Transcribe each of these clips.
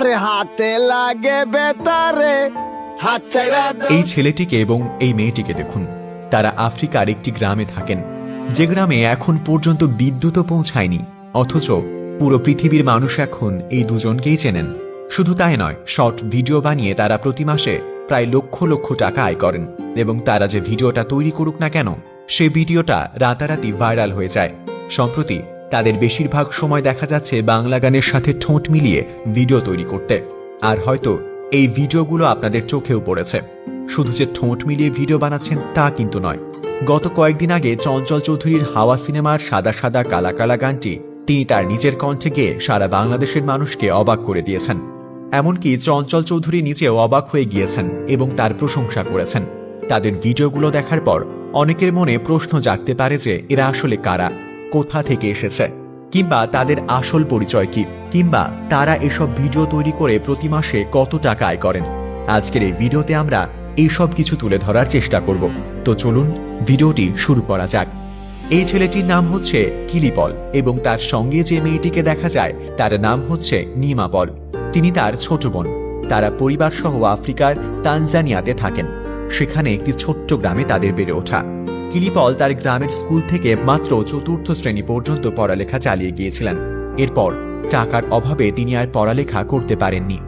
আরে হাতে লাগে বেতারে। এই ছেলেটিকে এবং এই মেয়েটিকে দেখুন, তারা আফ্রিকার একটি গ্রামে থাকেন। যে গ্রামে এখন পর্যন্ত বিদ্যুৎও পৌঁছায়নি, অথচ পুরো পৃথিবীর মানুষ এখন এই দুজনকেই চেনেন। শুধু তাই নয়, শর্ট ভিডিও বানিয়ে তারা প্রতি মাসে প্রায় লক্ষ লক্ষ টাকা আয় করেন, এবং তারা যে ভিডিওটা তৈরি করুক না কেন, সে ভিডিওটা রাতারাতি ভাইরাল হয়ে যায়। সম্প্রতি তাদের বেশিরভাগ সময় দেখা যাচ্ছে বাংলা গানের সাথে ঠোঁট মিলিয়ে ভিডিও তৈরি করতে। আর হয়তো এই ভিডিওগুলো আপনাদের চোখেও পড়েছে। শুধু যে ঠোঁট মিলিয়ে ভিডিও বানাচ্ছেন তা কিন্তু নয়। গত কয়েকদিন আগে চঞ্চল চৌধুরীর হাওয়া সিনেমার সাদা সাদা কালা কালা গানটি তিনি তার নিজের কণ্ঠে গিয়ে সারা বাংলাদেশের মানুষকে অবাক করে দিয়েছেন। এমনকি চঞ্চল চৌধুরী নিজেও অবাক হয়ে গিয়েছেন এবং তার প্রশংসা করেছেন। তাদের ভিডিওগুলো দেখার পর অনেকের মনে প্রশ্ন জাগতে পারে যে এরা আসলে কারা? কোথা থেকে এসেছে? কিংবা তাদের আসল পরিচয় কি? কিংবা তারা এসব ভিডিও তৈরি করে প্রতি মাসে কত টাকা আয় করেন? আজকের এই ভিডিওতে আমরা এইসব কিছু তুলে ধরার চেষ্টা করব। তো চলুন, ভিডিওটি শুরু করা যাক। এই ছেলেটির নাম হচ্ছে কিলিপল এবং তার সঙ্গে যে মেয়েটিকে দেখা যায়, তার নাম হচ্ছে নিমাপল। তিনি তার ছোট বোন। তারা পরিবার সহ আফ্রিকার তানজানিয়াতে থাকেন। সেখানে একটি ছোট্ট গ্রামে তাদের বেড়ে ওঠা। কিলিপল তার গ্রামের স্কুল থেকে মাত্র চতুর্থ শ্রেণি পর্যন্ত পড়ালেখা চালিয়ে গিয়েছিলেন। এরপর টাকার অভাবে তিনি আর পড়ালেখা করতে পারেননি।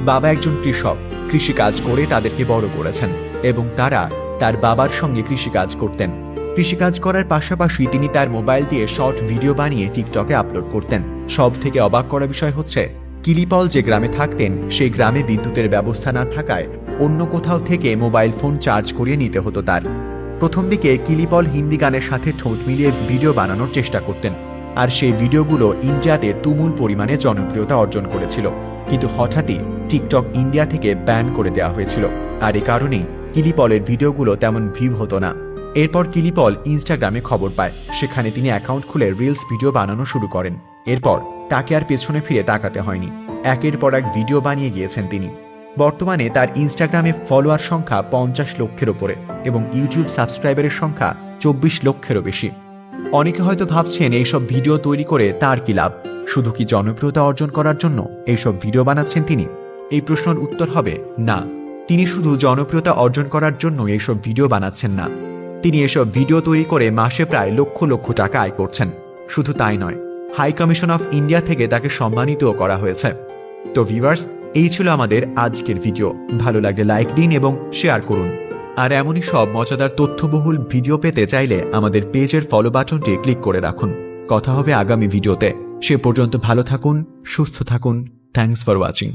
বাবা একজন কৃষক, কৃষিকাজ করে তাদেরকে বড় করেছেন এবং তারা তার বাবার সঙ্গে কৃষিকাজ করতেন। কৃষিকাজ করার পাশাপাশি তিনি তার মোবাইল দিয়ে শর্ট ভিডিও বানিয়ে টিকটকে আপলোড করতেন। সব থেকে অবাক করা বিষয় হচ্ছে, কিলিপল যে গ্রামে থাকতেন, সেই গ্রামে বিদ্যুতের ব্যবস্থা না থাকায় অন্য কোথাও থেকে মোবাইল ফোন চার্জ করিয়ে নিতে হতো তার। প্রথম দিকে কিলিপল হিন্দি গানের সাথে ঠোঁট মিলিয়ে ভিডিও বানানোর চেষ্টা করতেন, আর সেই ভিডিওগুলো ইন্ডিয়াতে তুমুল পরিমাণে জনপ্রিয়তা অর্জন করেছিল। কিন্তু হঠাৎই টিকটক ইন্ডিয়া থেকে ব্যান করে দেওয়া হয়েছিল, আর এ কারণেই কিলিপলের ভিডিওগুলো তেমন ভিউ হতো না। এরপর কিলিপল ইনস্টাগ্রামে খবর পায়, সেখানে তিনি অ্যাকাউন্ট খুলে রিলস ভিডিও বানানো শুরু করেন। এরপর তাকে আর পেছনে ফিরে তাকাতে হয়নি। একের পর এক ভিডিও বানিয়ে গিয়েছেন তিনি। বর্তমানে তার ইনস্টাগ্রামে ফলোয়ার সংখ্যা পঞ্চাশ লক্ষের ওপরে এবং ইউটিউব সাবস্ক্রাইবারের সংখ্যা চব্বিশ লক্ষেরও বেশি। অনেকে হয়তো ভাবছেন এইসব ভিডিও তৈরি করে তার কি লাভ? শুধু কি জনপ্রিয়তা অর্জন করার জন্য এইসব ভিডিও বানাচ্ছেন তিনি? এই প্রশ্নের উত্তর হবে না। তিনি শুধু জনপ্রিয়তা অর্জন করার জন্য এইসব ভিডিও বানাচ্ছেন না। তিনি এসব ভিডিও তৈরি করে মাসে প্রায় লক্ষ লক্ষ টাকা আয় করছেন। শুধু তাই নয় হাই কমিশন অফ ইন্ডিয়া থেকে তাকে সম্মানিতও করা হয়েছে। তো ভিভার্স এই ছিল আমাদের আজকের ভিডিও। ভালো লাগলে লাইক দিন এবং শেয়ার করুন। আর এমনই সব মজাদার তথ্যবহুল ভিডিও পেতে চাইলে আমাদের পেজের ফলো বাটনটি ক্লিক করে রাখুন। কথা হবে আগামী ভিডিওতে। সে পর্যন্ত ভালো থাকুন, সুস্থ থাকুন। Thanks for watching